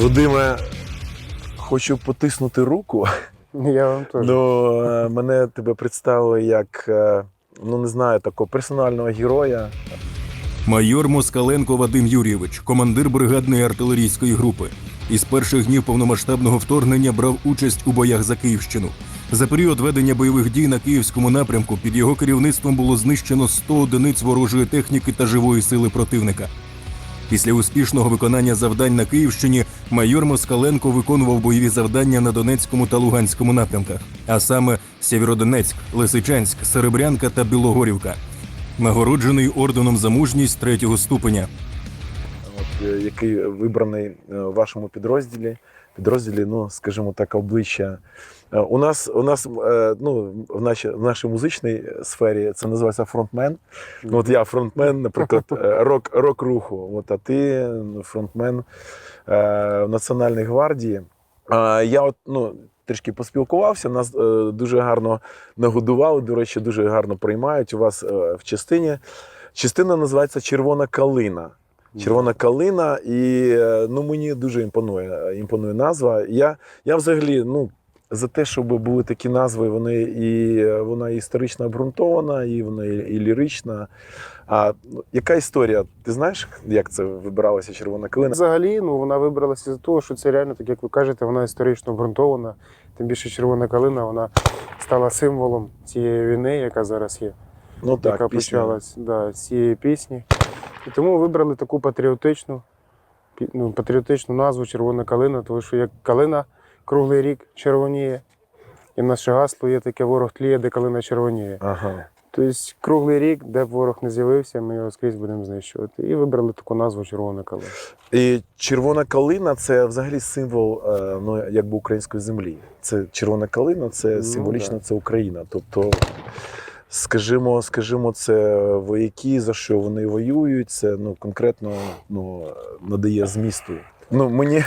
Вадиме, хочу потиснути руку. Я вам теж. Ну, е, мене тебе представили як, е, ну не знаю, такого персонального героя. Майор Москаленко Вадим Юрійович, командир бригадної артилерійської групи. Із перших днів повномасштабного вторгнення брав участь у боях за Київщину. За період ведення бойових дій на київському напрямку під його керівництвом було знищено 100 одиниць ворожої техніки та живої сили противника. Після успішного виконання завдань на Київщині майор Москаленко виконував бойові завдання на Донецькому та Луганському напрямках, а саме Сєвєродонецьк, Лисичанськ, Серебрянка та Білогорівка. Нагороджений орденом за мужність третього ступеня. от, е, який вибраний е, в вашому підрозділі. Підрозділі, ну скажімо так, обличчя. Е, У нас, у нас е, ну, в, нашій, в нашій музичній сфері це називається фронтмен. Ну, от я фронтмен, наприклад, е, рок, рок-руху. От, а ти ну, фронтмен е, Національної гвардії. А я от, ну, трішки поспілкувався, нас е, дуже гарно нагодували, до речі, дуже гарно приймають у вас е, в частині. Частина називається Червона калина. Червона калина, і е, ну, мені дуже імпонує, імпонує назва. Я, я взагалі ну, за те, щоб були такі назви, вони і е, вона історично обґрунтована, і вона і, і лірична. А ну, яка історія? Ти знаєш, як це вибиралася червона калина? Взагалі, ну вона вибралася з того, що це реально, так як ви кажете, вона історично обґрунтована. Тим більше червона калина, вона стала символом цієї війни, яка зараз є, Ну так, яка пісня. почалась да, з цієї пісні. І тому вибрали таку патріотичну, ну, патріотичну назву Червона калина, тому що як калина круглий рік червоніє. І наше гасло є таке ворог тліє, де калина червоніє. Ага. Тобто круглий рік, де б ворог не з'явився, ми його скрізь будемо знищувати. І вибрали таку назву Червона калина. І червона калина це взагалі символ е, ну, якби української землі. Це червона калина, це Ну, символічно да. це Україна. Тобто, скажімо, скажімо, це вояки, за що вони воюють, це ну, конкретно ну, надає змісту. Ну, мені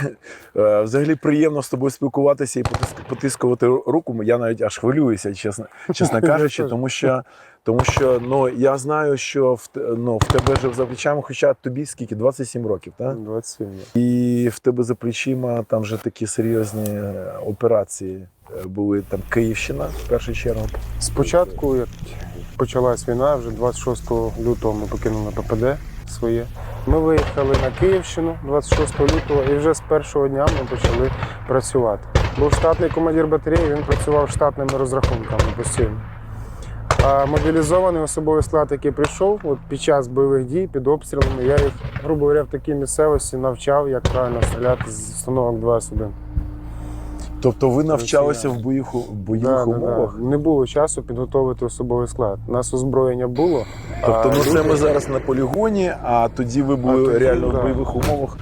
е, взагалі приємно з тобою спілкуватися і потиск- потискувати руку. Я навіть аж хвилююся, чесно, чесно кажучи, тому що, тому що ну, я знаю, що в, ну, в тебе вже за плечами, хоча тобі скільки? 27 років, так? 27. І в тебе за плечима там вже такі серйозні е, операції е, були там Київщина в першу чергу. Спочатку, як почалась війна, вже 26 лютого ми покинули ППД своє. Ми виїхали на Київщину 26 лютого і вже з першого дня ми почали працювати. Був штатний командир батареї, він працював штатними розрахунками постійно. А мобілізований особовий склад, який прийшов от під час бойових дій, під обстрілами, я їх, грубо говоря, в такій місцевості навчав, як правильно стріляти з установок 2С1. Тобто ви навчалися в бойових, Да, да, умовах? да. Не було часу підготовити особовий склад. У нас озброєння було. Тобто, а ну це ми зараз на полігоні, а тоді ви були тоді, реально да. в бойових умовах.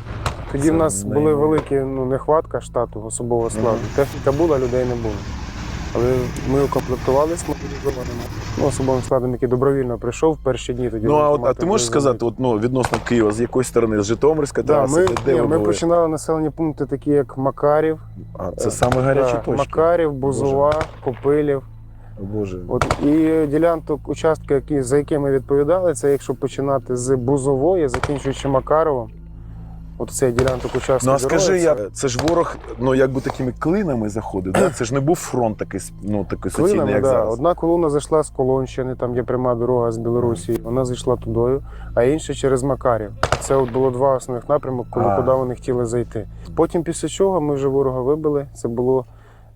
Тоді Це в нас не- були великі ну, нехватка штату особового складу. Мгм. Техніка була, людей не було. Але ми укомплектувалися мобілізованими. Ну, особовим складом, який добровільно прийшов в перші дні. Тоді Ну а, от, а ти можеш сказати, от, ну, відносно Києва, з якої сторони? З Житомирська Да, траса? ми, де, ні, ви ми були? починали населені пункти, такі як Макарів, А, це саме гарячі да, точки. Макарів, Бузова, Копилів. Боже. От і ділянок участки, які, за які ми відповідали, це якщо починати з Бузової, закінчуючи Макаровом. От цей ділянок участку. Ну а скажи, я, це ж ворог, ну якби такими клинами заходив, да? це ж не був фронт такий, ну, такий суцільний, як да. зараз. Одна колона зайшла з Колонщини, там є пряма дорога з Білорусі, вона зайшла тудою, а інша через Макарів. Це от було два основних напрямок, коли А. куди вони хотіли зайти. Потім після чого ми вже ворога вибили. Це було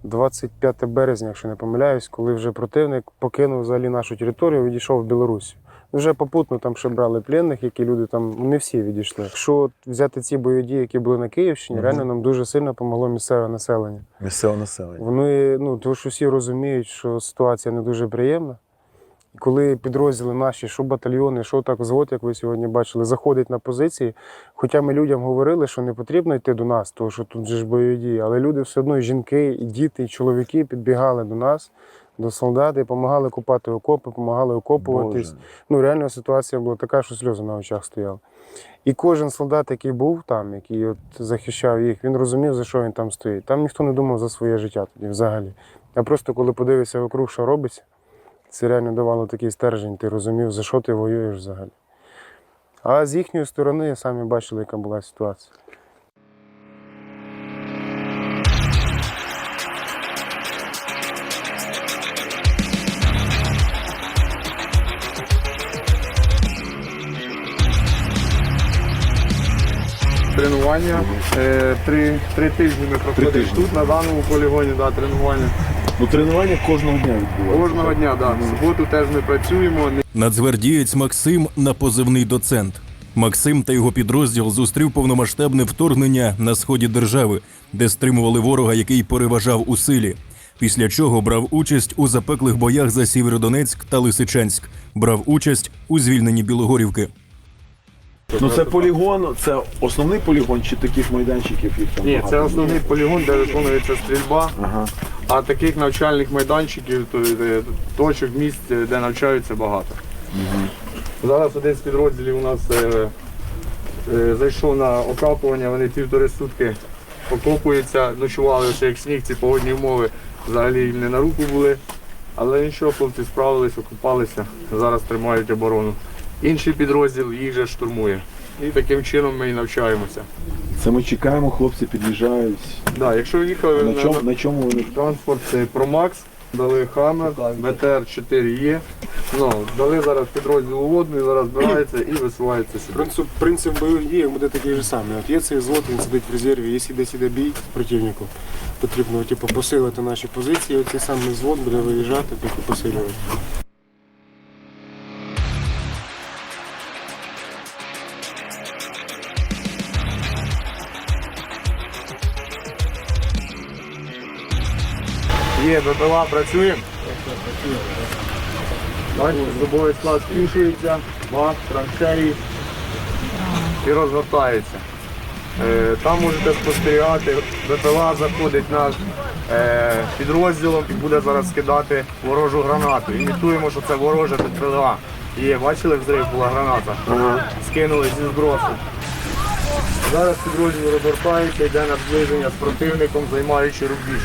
25 березня, якщо не помиляюсь, коли вже противник покинув взагалі нашу територію, відійшов в Білорусі. Вже попутно там ще брали пленних, які люди там ну, не всі відійшли. Якщо взяти ці бойові дії, які були на Київщині, реально нам дуже сильно допомогло місцеве населення. Місцеве населення. Вони, ну, тому що всі розуміють, що ситуація не дуже приємна. Коли підрозділи наші, що батальйони, що так взвод, як ви сьогодні бачили, заходять на позиції. Хоча ми людям говорили, що не потрібно йти до нас, тому що тут же ж бойові дії, але люди все одно, і жінки, і діти, і чоловіки підбігали до нас, до солдат і допомагали купати окопи, допомагали окопуватись. Боже. Ну, реально ситуація була така, що сльози на очах стояли. І кожен солдат, який був там, який от захищав їх, він розумів, за що він там стоїть. Там ніхто не думав за своє життя тоді взагалі. А просто коли подивився вокруг, що робиться, це реально давало такий стержень, ти розумів, за що ти воюєш взагалі. А з їхньої сторони самі бачили, яка була ситуація. Тренування. Е, Три, три тижні ми проходимо тижні. тут, на даному полігоні, да, тренування. Ну, тренування кожного дня відбувається. Кожного дня, да. В суботу теж ми працюємо. Нацгвардієць Максим на позивний доцент. Максим та його підрозділ зустрів повномасштабне вторгнення на сході держави, де стримували ворога, який переважав у силі. Після чого брав участь у запеклих боях за Сєвєродонецьк та Лисичанськ, брав участь у звільненні Білогорівки. Ну це полігон, це основний полігон чи таких майданчиків їх там Ні, багато? це основний полігон, де виконується стрільба. Ага. А таких навчальних майданчиків, то, е, точок місць, е, де навчаються багато. Зараз один з підрозділів у нас е, е, зайшов на окапування, вони півтори сутки окопуються, ночували ще як сніг, ці погодні умови взагалі їм не на руку були. Але нічого, хлопці справились, окупалися, зараз тримають оборону. Інший підрозділ їх же штурмує. І таким чином ми і навчаємося. Це ми чекаємо, хлопці під'їжджають. Да, якщо їхали На чому, на чому вони? Транспорт це Промакс, дали Хаммер, БТР 4 є. Ну, дали зараз підрозділ водний, зараз збирається і висувається сюди. Принцип, принцип бойових дій буде такий же самий. От є цей взвод, він сидить в резерві, якщо десь іде бій з противником, потрібно типу, посилити наші позиції, оцей самий взвод буде виїжджати, тільки посилювати. Є, БПЛА працюємо. Бачите, зубовий склад збільшується, бак, траншеї і розгортається. Е, Там можете спостерігати, БПЛА заходить наш е, підрозділом і буде зараз скидати ворожу гранату. Імітуємо, що це ворожа БПЛА. Є, бачили, взрив була граната. Скинули зі збросу. Зараз підрозділ розгортається, йде на зближення з противником, займаючи рубіж.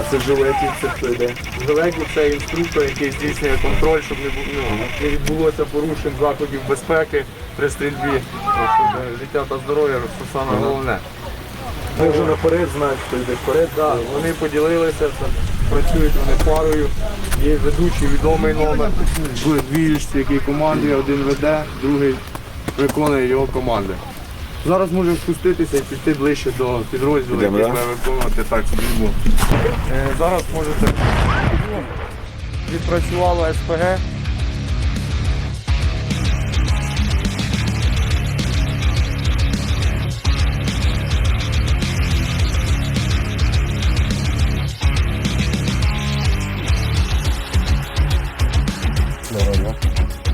А це жилеті це хто йде? Жилеті це інструктор, який здійснює контроль, щоб не, бу- ну, не відбулося порушень заходів безпеки при стрільбі. Щоб, е, Життя та здоров'я це саме головне. Ми вже наперед знають, хто йде вперед. Да, вони поділилися, працюють вони парою. Є ведучий відомий номер в двіжці, який командує, один веде, другий виконує його команди. Зараз можемо спуститися і піти ближче до підрозділу, який буде виконувати так службу. Е, Зараз можете відпрацювало СПГ.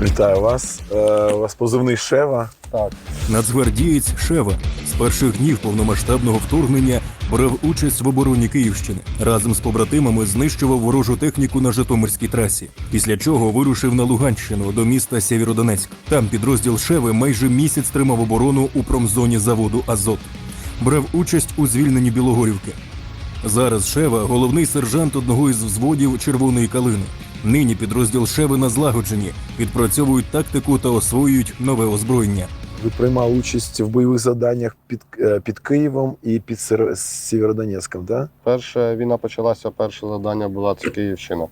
Вітаю вас. Е, у вас позивний Шева. Так. Нацгвардієць Шева з перших днів повномасштабного вторгнення брав участь в обороні Київщини. Разом з побратимами знищував ворожу техніку на Житомирській трасі. Після чого вирушив на Луганщину до міста Сєвєродонецьк. Там підрозділ Шеви майже місяць тримав оборону у промзоні заводу Азот. Брав участь у звільненні Білогорівки. Зараз Шева головний сержант одного із взводів Червоної калини. Нині підрозділ Шеви на злагодженні, відпрацьовують тактику та освоюють нове озброєння. Ви приймали участь в бойових завданнях під, е, під Києвом і під Сєвєродонецьком, так? Перша війна почалася, перше завдання була це Київщина.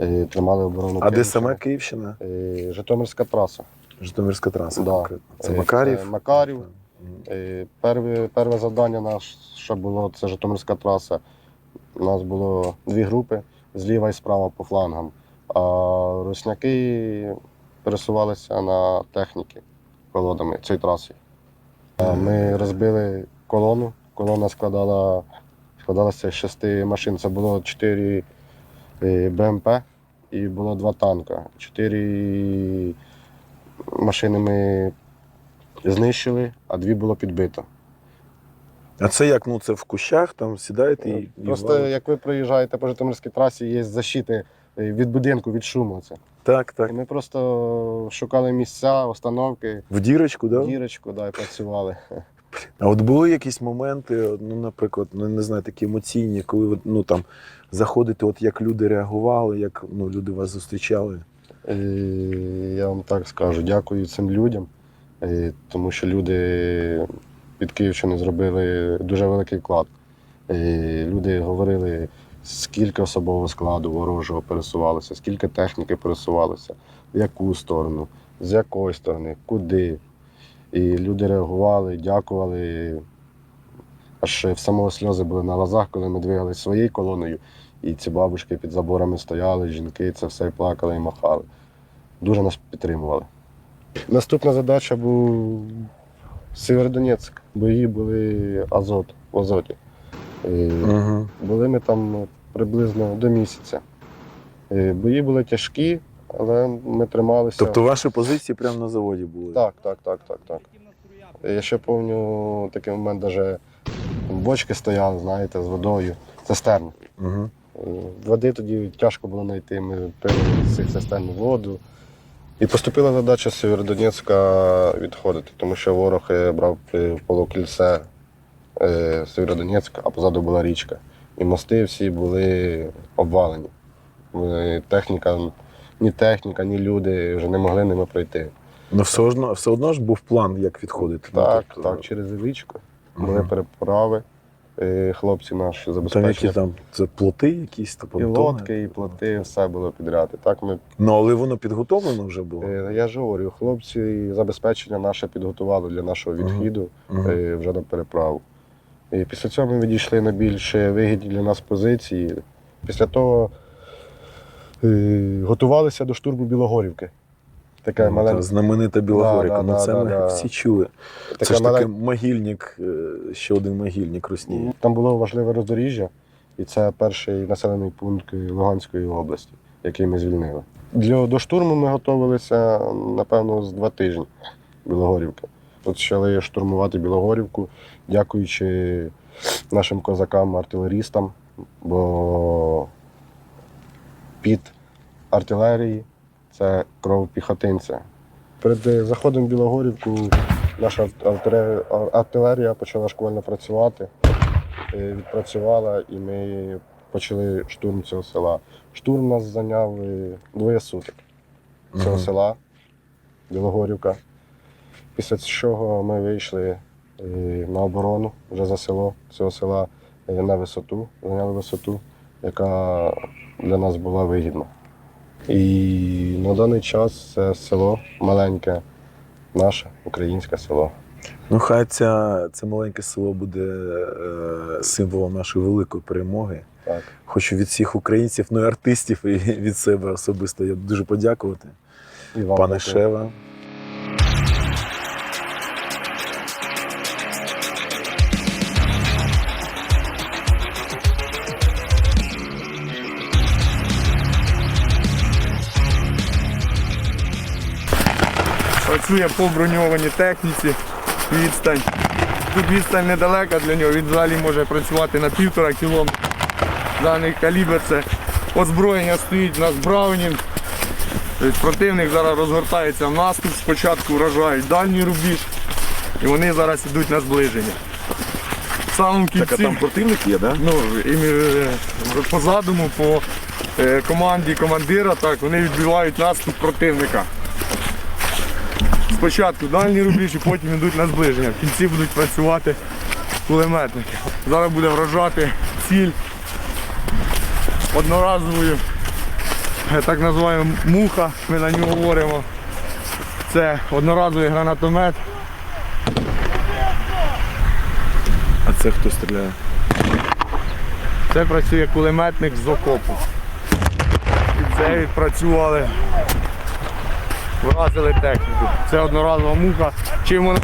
Е, Тримали оборону. А де сама Київщина? Е, Житомирська траса. Житомирська траса. Да. конкретно. Це Е, Макарів. це Макарів. Мгм. Е, Перве, перше завдання наше було це Житомирська траса. У нас було дві групи зліва і справа по флангам. А русняки пересувалися на техніки колодами цієї траси. Ми розбили колону. Колона складала, складалася з шести машин. Це було чотири е, БМП і було два танка. Чотири машини ми знищили, а дві було підбито. А це як? Ну це в кущах, там сідаєте і. Просто як ви проїжджаєте по Житомирській трасі, є защити від будинку, від шуму. Це. Так, так. І ми просто шукали місця, установки, В дірочку? Да? дірочку, да, і працювали. А от були якісь моменти, ну, наприклад, ну не знаю, такі емоційні, коли ви ну там заходите, от як люди реагували, як ну, люди вас зустрічали. І я вам так скажу, дякую цим людям, е, тому що люди під Київщиною зробили дуже великий вклад. Е, Люди говорили, скільки особового складу ворожого пересувалося, скільки техніки пересувалося, в яку сторону, з якої сторони, куди. І люди реагували, дякували. Аж в самого сльози були на глазах, коли ми двигали своєю колоною, і ці бабушки під заборами стояли, жінки, це все плакали і махали. Дуже нас підтримували. Наступна задача був Сєвєродонецьк. Бої були Азот, в Азоті. І Угу. були ми там приблизно до місяця. Е, Бої були тяжкі, але ми трималися. Тобто ваші позиції прямо на заводі були? Так, так, так, так, так. Я ще пам'ятаю такий момент, навіть бочки стояли, знаєте, з водою, цистерни. Угу. Е, Води тоді тяжко було знайти. Ми пили з цих цистерн воду. І поступила задача з Сєвєродонецька відходити, тому що ворог е, брав е, в полукільце Сєвєродонецьк, а позаду була річка. І мости всі були обвалені. Е, Техніка, ні техніка, ні люди вже не могли ними пройти. Ну все одно, все одно ж був план, як відходити. Ну, Так, тобто, так, через річку. Були переправи. е, Хлопці наші Там які там це плоти якісь та І лодки, і плоти, все було підряд. І так ми Ну але воно підготовлено вже було. Е, Я ж говорю, хлопці забезпечення наше підготували для нашого відхіду е, вже на переправу. І після цього ми відійшли на більш вигідні для нас позиції. Після того е, готувалися до штурму Білогорівки. Така Ну, маленька, та знаменита Білогоріка. Да, да, ну це да, ми да. всі чули. Це ж малень- могильник, е, ще один могильник Росії. Там було важливе роздоріжжя, і це перший населений пункт Луганської області, який ми звільнили. Для, до штурму ми готувалися, напевно, з два тижні Білогорівки. Почали штурмувати Білогорівку, дякуючи нашим козакам-артилерістам, бо під артилерії це кров піхотинця. Перед е, заходом в Білогорівку наша артилерія- почала шквально працювати е, відпрацювала, і ми почали штурм цього села. Штурм нас зайняв е, двоє суток цього села Білогорівка. Після чого ми вийшли е, на оборону вже за село цього села е, на висоту, зайняли висоту, яка для нас була вигідна. І на даний час це село маленьке, наше українське село. Ну, хай ця, це маленьке село буде е, символом нашої великої перемоги. Так. Хочу від всіх українців, ну і артистів, і від себе особисто я дуже подякувати. І вам Пане дякую. Шева. Працює по броньованій техніці, відстань. Тут відстань недалека для нього, він взагалі може працювати на півтора кілометра. Даний калібр це озброєння стоїть у нас Браунінг. Тобто Противник зараз розгортається в наступ, спочатку вражають дальній рубіж, і вони зараз йдуть на зближення. В самому кінці, противник є, так? ну, і, е, по задуму, по е, команді командира, так, вони відбивають наступ противника. Спочатку дальній рубіж і потім йдуть на зближення. В кінці будуть працювати кулеметники. Зараз буде вражати ціль одноразовою, е, так називаємо муха, ми на нього говоримо. Це одноразовий гранатомет. А це хто стріляє? Це працює кулеметник з окопу. І це відпрацювали, вразили техніку. Це одноразова муха. Чим вона?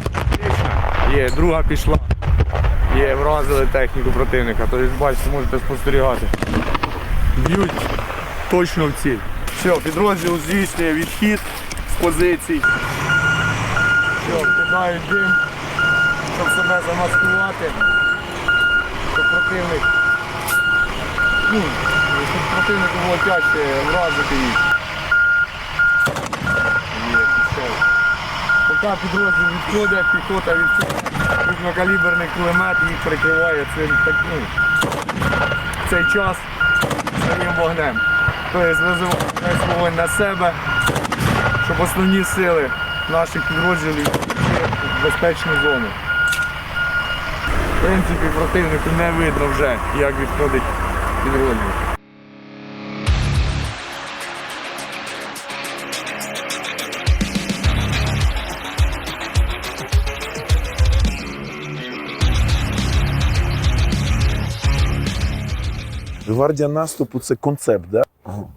Є, друга пішла. Є, вразили техніку противника. Тобто, бачите, можете спостерігати. Б'ють точно в ціль. Все, підрозділ здійснює відхід з позицій. Все, кидають дим, щоб себе замаскувати. Щоб противник ну, щоб противнику було тяжче вразити їх. Є, пішов. Поки підрозділ відходить, піхота відходить, крупнокаліберний кулемет їх прикриває цим так, ну, цей час своїм вогнем. Тобто весь вогонь на себе, щоб основні сили наших підрозділів в безпечну зону. В принципі, противнику не видно вже, як відходить підрозділ. Гвардія наступу це концепт, да?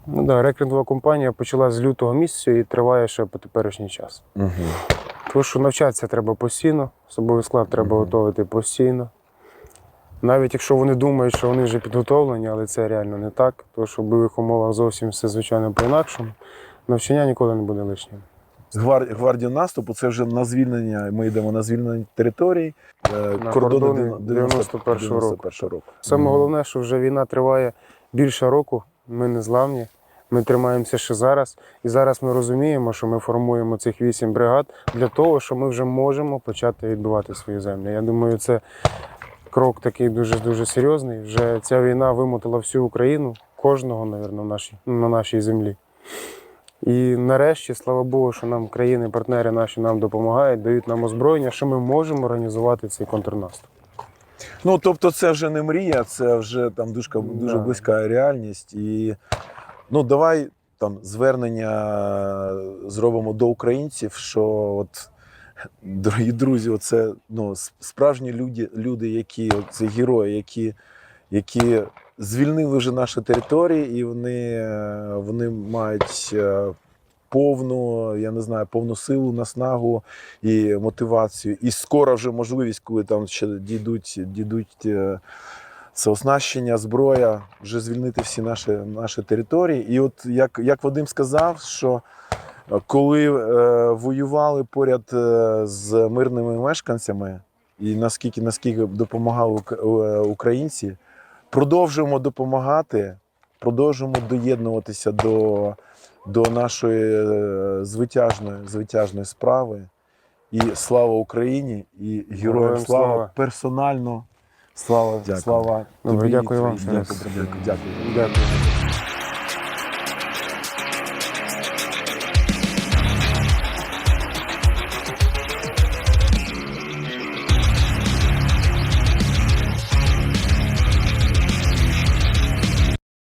Ну да, рекрутова компанія почала з лютого місяця і триває ще по теперішній час. Угу. Тому що навчатися треба постійно, особовий склад треба готувати постійно. Навіть якщо вони думають, що вони вже підготовлені, але це реально не так, тому що в бойових умовах зовсім все звичайно по-інакшому. Навчання ніколи не буде лишнім. Гвар... Гвардія наступу це вже на звільнення. Ми йдемо на звільнення територій. е, На кордони кордони 91-го року. року. Саме головне, що вже війна триває більше року, ми не зламні, ми тримаємося ще зараз. І зараз ми розуміємо, що ми формуємо цих вісім бригад для того, що ми вже можемо почати відбивати свої землі. Я думаю, це крок такий дуже-дуже серйозний. Вже ця війна вимотала всю Україну, кожного, мабуть, в нашій, на нашій землі. І нарешті, слава Богу, що нам країни-партнери наші нам допомагають, дають нам озброєння, що ми можемо організувати цей контрнаступ. Ну тобто, це вже не мрія, це вже там дуже, дуже Да. близька реальність. І ну давай там звернення зробимо до українців, що от. Дорогі друзі, оце ну, справжні люди, люди які це герої, які, які звільнили вже наші території, і вони, вони мають е, повну, я не знаю, повну силу, наснагу і мотивацію. І скоро вже можливість, коли там ще дійдуть, дійдуть це оснащення, зброя, вже звільнити всі наші, наші території. І от як, як Вадим сказав, що е, коли е, воювали поряд е, з мирними мешканцями, і наскільки, наскільки допомагали е, українці, продовжуємо допомагати, продовжуємо доєднуватися до, до нашої е, звитяжної, звитяжної справи. І слава Україні, і героям Героям слава, слава. персонально. Слава, Дякую. слава. Тобі дякую вам дякую. Дякую. Дякую.